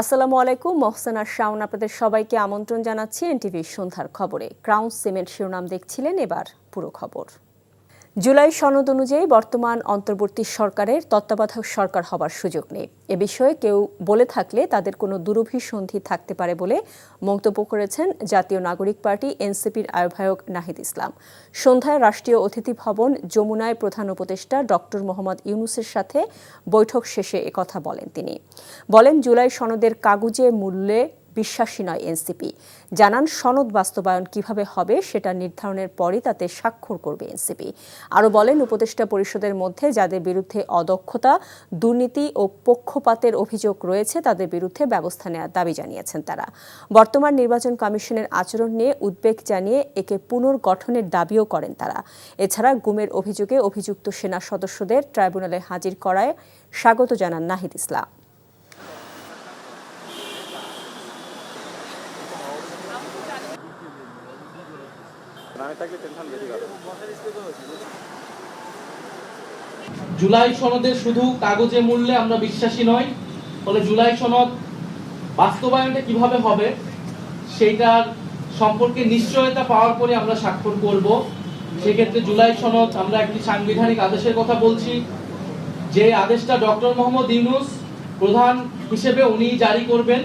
আসসালামু আলাইকুম, মহসেন আর শাওন আপনাদের সবাইকে আমন্ত্রণ জানাচ্ছি এনটিভির সন্ধ্যার খবরে। ক্রাউন সিমেন্ট শিরোনাম দেখছিলেন এবার পুরো খবর। জুলাই সনদ অনুযায়ী বর্তমান অন্তর্বর্তী সরকারের তত্ত্বাবধায়ক সরকার হবার সুযোগ নেই। এ বিষয়ে কেউ বলে থাকলে তাদের কোনো দুরভিসন্ধি থাকতে পারে বলে মন্তব্য করেছেন জাতীয় নাগরিক পার্টি এনসিপির আহ্বায়ক নাহিদ ইসলাম। সন্ধ্যায় রাষ্ট্রীয় অতিথি ভবন যমুনায় প্রধান উপদেষ্টা ডক্টর মোহাম্মদ ইউনুসের সাথে বৈঠক শেষে একথা বলেন তিনি। বলেন, জুলাই সনদের কাগুজে মূল্যে বিশ্বাসী নয় এনসিপি। জানান, সনদ বাস্তবায়ন কীভাবে হবে সেটা নির্ধারণের পরই তাতে স্বাক্ষর করবে এনসিপি। আরও বলেন, উপদেষ্টা পরিষদের মধ্যে যাদের বিরুদ্ধে অদক্ষতা, দুর্নীতি ও পক্ষপাতের অভিযোগ রয়েছে, তাদের বিরুদ্ধে ব্যবস্থা নেওয়ার দাবি জানিয়েছেন তারা। বর্তমান নির্বাচন কমিশনের আচরণ নিয়ে উদ্বেগ জানিয়ে একে পুনর্গঠনের দাবিও করেন তারা। এছাড়া গুমের অভিযোগে অভিযুক্ত সেনা সদস্যদের ট্রাইব্যুনালে হাজির করায় স্বাগত জানান নাহিদ ইসলাম। জুলাই সনদের শুধু কাগজে মূল্যে আমরা বিশ্বাসী নই, ফলে জুলাই সনদ বাস্তবায়নটা কীভাবে হবে সেইটার সম্পর্কে নিশ্চয়তা পাওয়ার পরে আমরা স্বাক্ষর করব। সেক্ষেত্রে জুলাই সনদ আমরা একটি সাংবিধানিক আদেশের কথা বলছি। যে আদেশটা ডক্টর মোহাম্মদ ইউনুস প্রধান হিসেবে উনি জারি করবেন।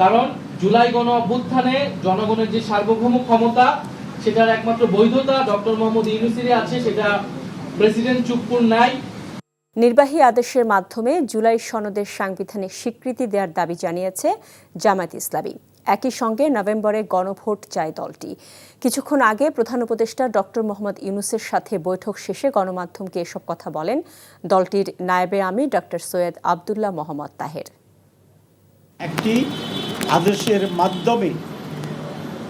কারণ জুলাই গণ অভ্যুত্থানে জনগণের যে সার্বভৌম ক্ষমতা সেটার একমাত্র বৈধতা ডক্টর মোহাম্মদ ইউনুসেরই আছে সেটা প্রেসিডেন্ট চুপ্পুর নাই। নির্বাহী আদেশের মাধ্যমে জুলাই সনদের সাংবিধানিক স্বীকৃতি দেওয়ার দাবি জানিয়েছে জামায়াত ইসলামী। একই সঙ্গে নভেম্বরে গণভোট চায় দলটি। কিছুক্ষণ আগে প্রধান উপদেষ্টা ডক্টর মোহাম্মদ ইউনুসের সাথে বৈঠক শেষে গণমাধ্যমকে এসব কথা বলেন দলটির নায়েবে আমি ডক্টর সৈয়দ আবদুল্লাহ মোহাম্মদ তাহের। একটি আদেশের মাধ্যমে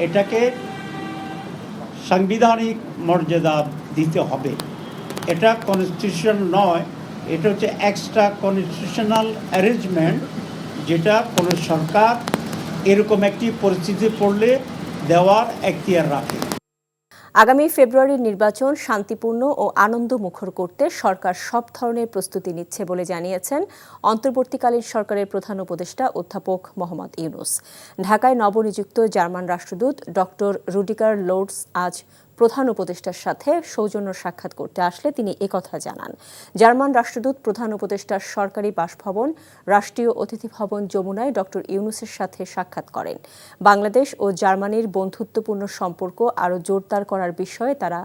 এটাকে সাংবিধানিক মর্যাদা দিতে হবে। এটা কনস্টিটিউশন নয়, এটা হচ্ছে এক্সট্রা কনস্টিটিউশনাল অ্যারেঞ্জমেন্ট যেটা কোনো সরকার এরকম একটি পরিস্থিতি পড়লে দেওয়ার এখতিয়ার রাখে। আগামী ফেব্রুয়ারির নির্বাচন শান্তিপূর্ণ ও আনন্দ মুখর করতে সরকার সব ধরনের প্রস্তুতি নিচ্ছে বলে জানিয়েছেন অন্তর্বর্তীকালীন সরকারের প্রধান উপদেষ্টা অধ্যাপক মোহাম্মদ ইউনুস। ঢাকায় নবনিযুক্ত জার্মান রাষ্ট্রদূত ডক্টর রুডিকার লোডস আজ প্রধান উপদেষ্টার সাথে সৌজন্য সাক্ষাৎ করতে আসলে তিনি একথা জানান। জার্মান রাষ্ট্রদূত, প্রধান উপদেষ্টার সরকারি বাসভবন, রাষ্ট্রীয় অতিথি ভবন যমুনায় ডক্টর ইউনুসের সাথে সাক্ষাৎ করেন। বাংলাদেশ ও জার্মানির বন্ধুত্বপূর্ণ সম্পর্ক আরও জোরদার করার বিষয়ে তারা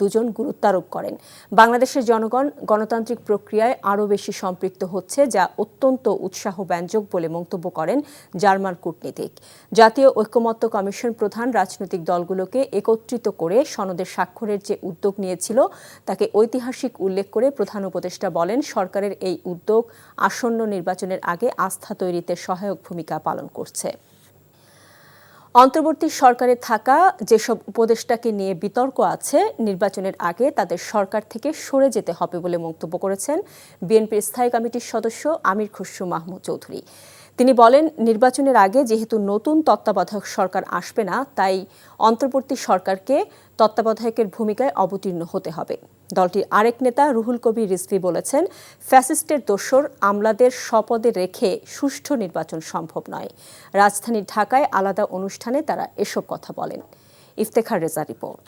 দুজন গুরুত্বারোপ করেন। বাংলাদেশের জনগণ গণতান্ত্রিক প্রক্রিয়ায় আরও বেশি সম্পৃক্ত হচ্ছে, যা অত্যন্ত উৎসাহ ব্যঞ্জক বলে মন্তব্য করেন জার্মান কূটনীতিক। জাতীয় ঐক্যমত্য কমিশন প্রধান রাজনৈতিক দলগুলোকে একত্রিত করে সনদের স্বাক্ষরের যে উদ্যোগ নিয়েছিল, তাকে ঐতিহাসিক উল্লেখ করে প্রধান উপদেষ্টা বলেন, সরকারের এই উদ্যোগ আসন্ন নির্বাচনের আগে আস্থা তৈরিতে সহায়ক ভূমিকা পালন করছে। অন্তর্বর্তী সরকারে থাকা যেসব উপদেষ্টাকে নিয়ে বিতর্ক আছে, নির্বাচনের আগে তাদের সরকার থেকে সরে যেতে হবে বলে মন্তব্য করেছেন বিএনপির স্থায়ী কমিটির সদস্য আমির খসরু মাহমুদ চৌধুরী। তিনি বলেন, নির্বাচনের আগে যেহেতু নতুন তত্ত্বাবধায়ক সরকার আসবে না, তাই অন্তর্বর্তী সরকারকে তত্ত্বাবধায়কের ভূমিকায় অবতীর্ণ হতে হবে। দলটির আরেক নেতা রুহুল কবির রিজভি বলেছেন, ফ্যাসিস্টের দোসর আমলাদের স্বপদে রেখে সুষ্ঠু নির্বাচন সম্ভব নয়। রাজধানী ঢাকায় আলাদা অনুষ্ঠানে তারা এসব কথা বলেন। ইফতেখার রেজা রিপোর্ট।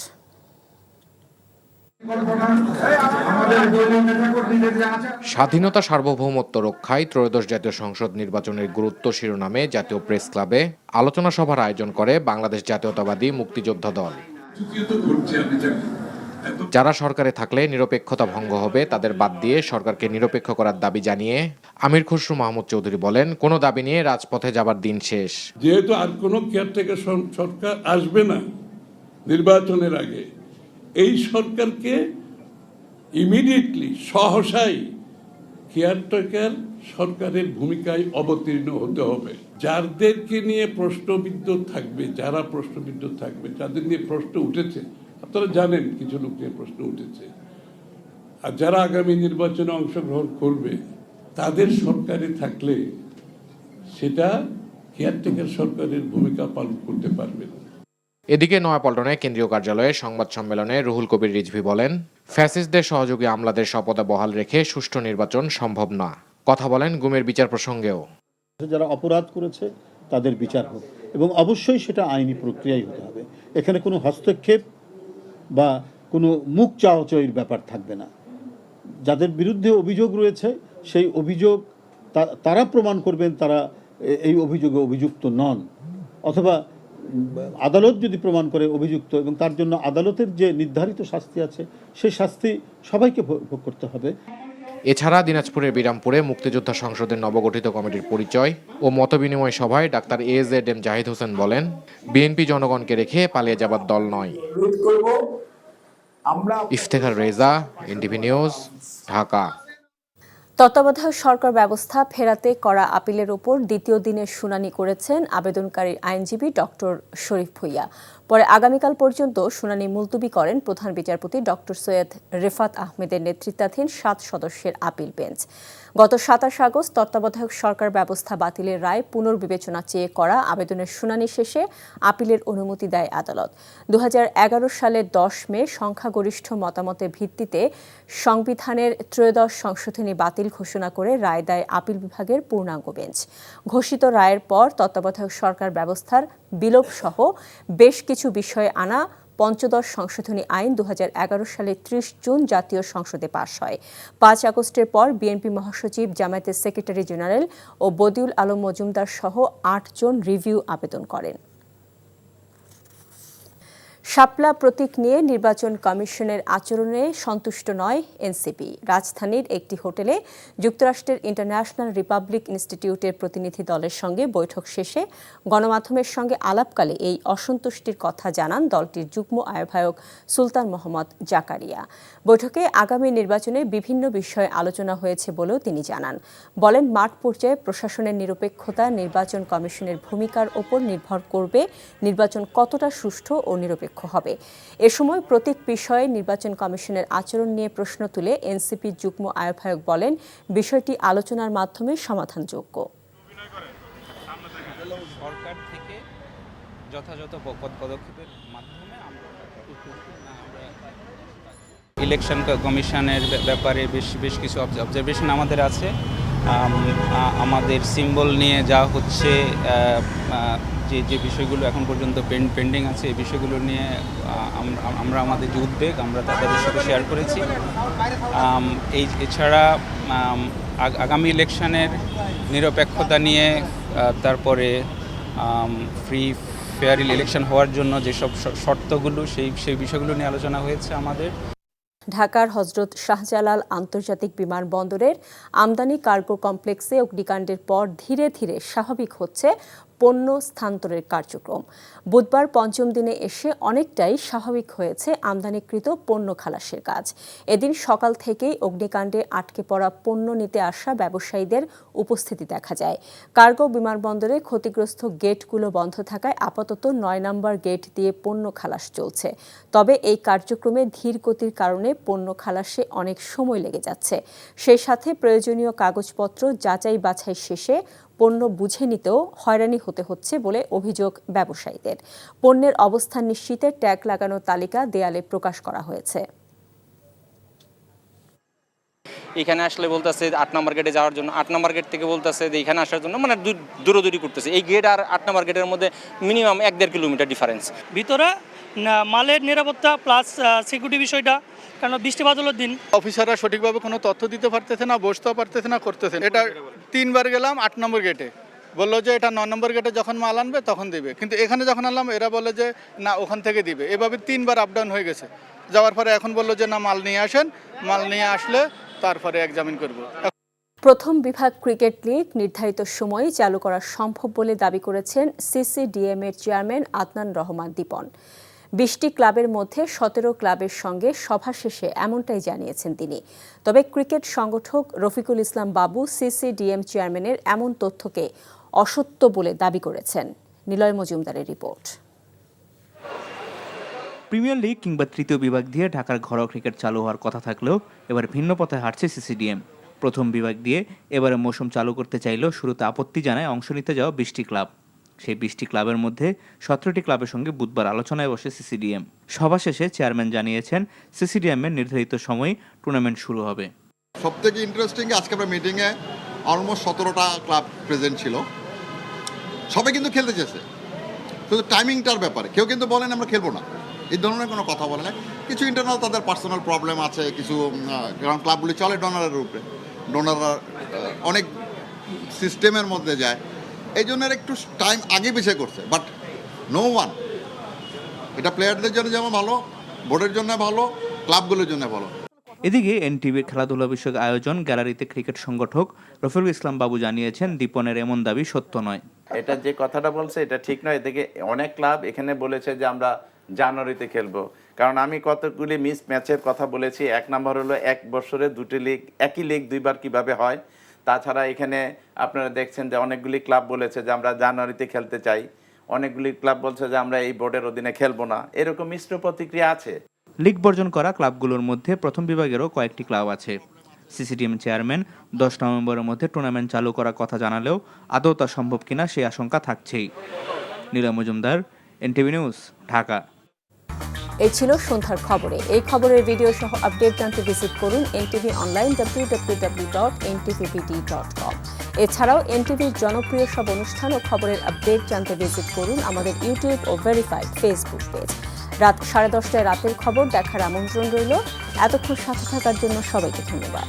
স্বাধীনতা সার্বভৌমত্ব রক্ষায় ত্রয়োদশ জাতীয় সংসদ নির্বাচনের গুরুত্ব শিরোনামে জাতীয় প্রেস ক্লাবে আলোচনা সভার আয়োজন করে বাংলাদেশ জাতীয়তাবাদী মুক্তিযোদ্ধা দল। যারা সরকারে থাকলে নিরপেক্ষতা ভঙ্গ হবে, তাদের বাদ দিয়ে সরকারকে নিরপেক্ষ করার দাবি জানিয়ে আমির খসরু মাহমুদ চৌধুরী বলেন, কোনো দাবি নিয়ে রাজপথে যাবার দিন শেষ। যেহেতু আর কোনো কেয়ারটেকার সরকার আসবে না নির্বাচনের আগে, এই সরকারকে ইমিডিয়েটলি সহসাই কেয়ারটেকার সরকারের ভূমিকায় অবতীর্ণ হতে হবে। যাদেরকে নিয়ে প্রশ্নবিদ্ধ থাকবে, যারা প্রশ্নবিদ্ধ থাকবে, যাদের নিয়ে প্রশ্ন উঠেছে আপনারা জানেন কিছু লোক নিয়ে প্রশ্ন উঠেছে। আর যারা আগামী নির্বাচনে অংশগ্রহণ করবে তাদের সরকারে থাকলে সেটা কেয়ারটেকার সরকারের ভূমিকা পালন করতে পারবে না। এদিকে নয়াপল্টনে কেন্দ্রীয় কার্যালয়ে সংবাদ সম্মেলনে রুহুল কবির রিজভি বলেন ফ্যাসিস্টদের সহযোগী আমলাদের শপথে বহাল রেখে সুষ্ঠু নির্বাচন সম্ভব না। কথা বলেন গুমের বিচার প্রসঙ্গেও। যারা অপরাধ করেছে তাদের বিচার হোক। এবং অবশ্যই সেটা আইনি প্রক্রিয়াই হতে হবে। এখানে কোনো হস্তক্ষেপ বা কোনো মুখ চাওয়াচয়ের ব্যাপার থাকবে না। যাদের বিরুদ্ধে অভিযোগ রয়েছে, সেই অভিযোগ তারা প্রমাণ করবেন তারা এই অভিযোগে অভিযুক্ত নন। অথবা আদালত যদি প্রমাণ করে অভিযুক্ত এবং তার জন্য আদালতের যে নির্ধারিত শাস্তি আছে, সেই শাস্তি সবাইকে ভোগ করতে হবে। এছাড়া দিনাজপুরের বিরামপুরে মুক্তিযোদ্ধা সংসদের নবগঠিত কমিটির পরিচয় ও মতবিনিময় সভায় doctor A Z M Zahid Hossain বলেন বিএনপি জনগণকে রেখে পালিয়ে যাবার দল নয়। Iftekhar Reza NTV news Dhaka. তত্ত্বাবধায়ক সরকার ব্যবস্থা ফেরাতে করা আপিলের ওপর দ্বিতীয় দিনের শুনানি করেছেন আবেদনকারীর আইনজীবী ডক্টর শরীফ ভুইয়া। পরে আগামীকাল পর্যন্ত শুনানি মুলতবি করেন প্রধান বিচারপতি ডক্টর সৈয়দ রেফাত আহমেদের নেতৃত্বাধীন সাত সদস্যের আপিল বেঞ্চ। গত সাতাশ আগস্ট তত্ত্বাবধায়ক সরকার ব্যবস্থা বাতিলের রায় পুনর্বিবেচনা চেয়ে করা আবেদনের শুনানি শেষে আপিলের অনুমতি দেয় আদালত। দু হাজার এগারো সালের দশ মে সংখ্যাগরিষ্ঠ মতামতের ভিত্তিতে সংবিধানের ত্রয়োদশ সংশোধনী বাতিল ঘোষণা করে রায় দেয় আপিল বিভাগের পূর্ণাঙ্গ বেঞ্চ। ঘোষিত রায়ের পর তত্ত্বাবধায়ক সরকার ব্যবস্থার বিলোপ সহ বেশ কিছু বিষয়ে আনা পঞ্চদশ সংশোধনী আইন দু সালের ত্রিশ জুন জাতীয় সংসদে পাশ হয়। পাঁচ আগস্টের পর বিএনপি মহাসচিব, জামায়াতের সেক্রেটারি জেনারেল ও বদিউল আলম মজুমদার সহ আটজন রিভিউ আবেদন করেন। শাপলা প্রতীক নিয়ে নির্বাচন কমিশনের আচরণে সন্তুষ্ট নয় এনসিপি। রাজধানীর একটি হোটেলে যুক্তরাষ্ট্রের ইন্টারন্যাশনাল রিপাবলিক ইনস্টিটিউটের প্রতিনিধি দলের সঙ্গে বৈঠক শেষে গণমাধ্যমের সঙ্গে আলাপকালে এই অসন্তুষ্টির কথা জানান দলটির যুগ্ম আহ্বায়ক সুলতান মোহাম্মদ জাকারিয়া। বৈঠকে আগামী নির্বাচনে বিভিন্ন বিষয়ে আলোচনা হয়েছে বলেও তিনি জানান। বলেন, মাঠ পর্যায়ে প্রশাসনের নিরপেক্ষতা নির্বাচন কমিশনের ভূমিকার ওপর নির্ভর করবে নির্বাচন কতটা সুষ্ঠু ও নিরপেক্ষ। হবে। এ সময় প্রতীক বিষয়ে নির্বাচন কমিশনের আচরণ নিয়ে প্রশ্ন তুলে এনসিপি যুগ্ম আহ্বায়ক বলেন, বিষয়টি আলোচনার মাধ্যমে সমাধানযোগ্য। সরকার থেকে যথাযথ পদক্ষেপের মাধ্যমে ইলেকশন কমিশনের ব্য- ব্যাপারে বেশ বেশ কিছু অবজারভেশন আমাদের আছে। আমাদের সিম্বল নিয়ে যা হচ্ছে যে যে বিষয়গুলো এখন পর্যন্ত পেন্ডিং আছে, এই বিষয়গুলো নিয়ে আমরা আমাদের যে উদ্বেগ, আমরা তাদের সাথে শেয়ার করেছি। এই, এছাড়া আগামী ইলেকশনের নিরপেক্ষতা নিয়ে তারপরে ফ্রি ফেয়ার ইলেকশন হওয়ার জন্য যেসব শর্তগুলো, সেই সেই বিষয়গুলো নিয়ে আলোচনা হয়েছে আমাদের। ঢাকার হজরত শাহজালাল আন্তর্জাতিক বিমানবন্দরের আমদানি কার্গো কমপ্লেক্সে অগ্নিকাণ্ডের পর ধীরে ধীরে স্বাভাবিক হচ্ছে পণ্য স্থানান্তরের কার্যক্রম। বুধবার পঞ্চম দিনে এসে অনেকটাই স্বাভাবিক হয়েছে আমদানিকৃত পণ্য খালাসের কাজ। এদিন সকাল থেকেই অগ্নিকাণ্ডে আটকে পড়া পণ্য নিতে আসা ব্যবসায়ীদের উপস্থিতি দেখা যায়। কার্গো বিমানবন্দরে ক্ষতিগ্রস্ত গেটগুলো বন্ধ থাকায় আপাতত নয় নম্বর গেট দিয়ে পণ্য খালাস চলছে। তবে এই কার্যক্রমে ধীর গতির কারণে পণ্য খালাসে অনেক সময় লেগে যাচ্ছে। সেই সাথে প্রয়োজনীয় কাগজপত্র যাচাই বাছাই শেষে পণ্য বুঝে নিতেও হয়রানি হতে হচ্ছে বলে অভিযোগ ব্যবসায়ীদের। পণ্যের অবস্থান নিশ্চিতে ট্যাগ লাগানো তালিকা দেয়ালে প্রকাশ করা হয়েছে। এখানে আসলে বলতেছে আট নম্বর গেটে যাওয়ার জন্য আট নম্বর গেট থেকে বলতেছে যে এখানে আসার জন্য মানে দূর- দূরদূরি করতেছে। এই গেট আর আট নম্বর গেটের মধ্যে মিনিমাম এক দেড় কিলোমিটার ডিফারেন্স ভিতরে মালের নিরাপত্তা প্লাস সিকিউরিটি বিষয়টা কারণ বৃষ্টি বাদলের দিন। অফিসাররা সঠিকভাবে কোনো তথ্য দিতে পারতেছে না বসতেও পারতেছে না করতেছে এটা তিনবার গেলাম আট নম্বর গেটে বলল যে এটা ন নম্বর গেটে যখন মাল আনবে তখন দিবে। কিন্তু এখানে যখন আনলাম এরা বলে যে না ওখান থেকে দিবে। এভাবে তিনবার আপ ডাউন হয়ে গেছে। যাওয়ার পরে এখন বলল যে না মাল নিয়ে আসেন। মাল নিয়ে আসলে তারপরে এক্সামিন করব। প্রথম বিভাগ ক্রিকেট লিগ নির্ধারিত সময়ে চালু করা সম্ভব বলে দাবি করেছেন সিসিডিএম এর চেয়ারম্যান আদনান রহমান দীপন। বিশটি ক্লাবের মধ্যে সতেরো ক্লাবের সঙ্গে সভা শেষে এমনটাই জানিয়েছেন তিনি। তবে ক্রিকেট সংগঠক রফিকুল ইসলাম বাবু সিসিডিএম চেয়ারম্যানের এমন তথ্যকে অসত্য বলে দাবি করেছেন। নিলয় মজুমদারের রিপোর্ট। প্রিমিয়ার লিগ কিংবা তৃতীয় বিভাগ দিয়ে ঢাকার ঘরোয়া ক্রিকেট চালু হওয়ার কথা থাকলেও এবার ভিন্ন পথে হাঁটছে সিসিডিএম। প্রথম বিভাগ দিয়ে এবারে মৌসুম চালু করতে চাইলেও শুরুতে আপত্তি জানায় অংশ নিতে যাওয়া বিশটি ক্লাব। সেই বিশটি ক্লাবের মধ্যে সতেরোটি ক্লাবের সঙ্গে বুধবার আলোচনায় বসে সিসিডিএম। সভা শেষে চেয়ারম্যান জানিয়েছেন সিসিডিএম এর নির্ধারিত সময়ে টুর্নামেন্ট শুরু হবে। সব থেকে ইন্টারেস্টিং আজকে আমরা মিটিংয়ে অলমোস্ট সতেরোটা ক্লাব প্রেজেন্ট ছিল। সবাই কিন্তু খেলতে চেয়েছে। শুধু টাইমিংটার ব্যাপারে। কেউ কিন্তু বলেন আমরা খেলব না। এই ধরনের কোনো কথা বলে না কিছু ইন্টারনাল তাদের পার্সোনাল প্রবলেম আছে, কিছু কারণ ক্লাবগুলি চলে ডোনারের উপরে। ডোনাররা অনেক সিস্টেমের মধ্যে যায়। এই জন্য একটু টাইম আগে পিছিয়ে করছে বাট নো ওয়ান এটা প্লেয়ারদের জন্য যেমন ভালো বোর্ডের জন্য ভালো ক্লাবগুলোর জন্য ভালো। এদিকে এনটিভির খেলাধুলা বিষয়ক আয়োজন গ্যালারিতে ক্রিকেট সংগঠক রফিকুল ইসলাম বাবু জানিয়েছেন দীপনের এমন দাবি সত্য নয়। এটা যে কথাটা বলছে এটা ঠিক নয়। এদিকে অনেক ক্লাব এখানে বলেছে যে আমরা জানুয়ারিতে খেলব। কারণ আমি কতগুলি মিস ম্যাচের কথা বলেছি এক নম্বর হলো এক বছরে দুটি লিগ একই লিগ দুইবার কীভাবে হয় তাছাড়া এখানে আপনারা দেখছেন যে অনেকগুলি ক্লাব বলেছে যে আমরা জানুয়ারিতে খেলতে চাই। অনেকগুলি ক্লাব বলছে যে আমরা এই বোর্ডের অধীনে খেলব না। এরকম মিশ্র প্রতিক্রিয়া আছে। লিগ বর্জন করা ক্লাবগুলোর মধ্যে প্রথম বিভাগেরও কয়েকটি ক্লাব আছে। সিসিডিএম চেয়ারম্যান দশ নভেম্বরের মধ্যে টুর্নামেন্ট চালু করার কথা জানালেও আদৌ তা সম্ভব কিনা সেই আশঙ্কা থাকছেই। Nila Majumdar, NTV news, Dhaka. এই ছিল সন্ধ্যার খবরে। এই খবরের ভিডিও সহ আপডেট জানতে ভিজিট করুন NTV online W W W dot NTVBD dot com এছাড়াও এনটিভির জনপ্রিয় সব অনুষ্ঠান ও খবরের আপডেট জানতে ভিজিট করুন আমাদের ইউটিউব ও ভেরিফাইড ফেসবুক পেজ রাত সাড়ে দশটায় রাতের খবর দেখার আমন্ত্রণ রইল। এতক্ষণ সাথে থাকার জন্য সবাইকে ধন্যবাদ।